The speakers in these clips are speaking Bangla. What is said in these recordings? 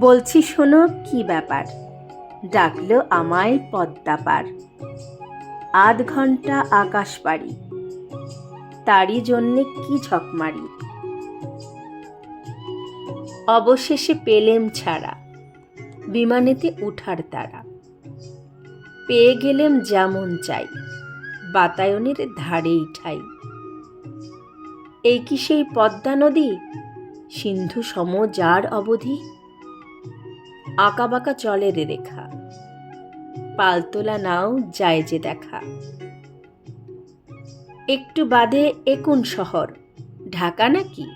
বলছি শোনো কি ব্যাপার? ডাকলো আমায় পদ্মাপার। আধ ঘণ্টা আকাশ পাড়ি। তারই জন্যে কি ঝকমারি। অবশেষে পেলেম ছাড়া, বিমানেতে উঠার তারা। পেয়ে গেলেম যেমন চাই, বাতায়নের ধারেই ঠাই। এই কি সেই পদ্মা নদী? সিন্ধু সম যার অবধি আঁকাবাঁকা চলের রেখা। পালতোলা নাও যায় যে দেখা। একটু বাদে একুন শহর, ঢাকা নাকি?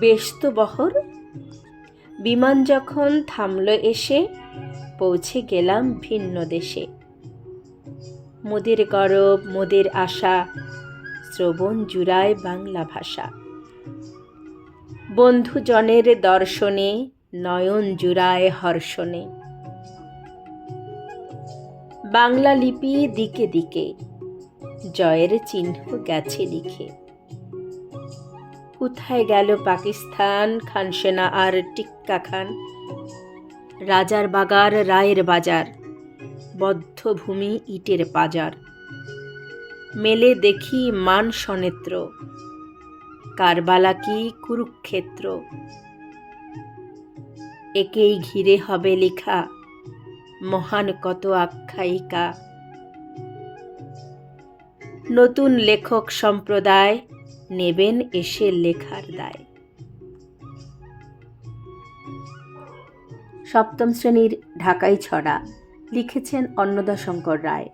বেশ তো বহর। বিমান যখন থামল এসে, পৌঁছে গেলাম ভিন্ন দেশে। মোদের গরব, মোদের আশা, শ্রবণ জুড়ায় বাংলা ভাষা। বন্ধুজনের দর্শনে নয়ন জুড়ায় হর্ষণে। বাংলা লিপি দিকে দিকে, জয়ের চিহ্ন গেছে লিখে। কোথায় গেল পাকিস্তান খানসেনা আর টিক্কা খান? রাজার বাগার, রায়ের বাজার বদ্ধ ভূমি ইটের পাজার। মেলে দেখি মান সনেত্র, কারবালা কি কুরুক্ষেত্র। একেই ঘিরে হবে লেখা। মহান কত আখ্যায়িকা। নতুন লেখক সম্প্রদায় নেবেন এসে লেখার দায়। সপ্তম শ্রেণির ঢাকাই ছড়া লিখেছেন অন্নদাশঙ্কর রায়।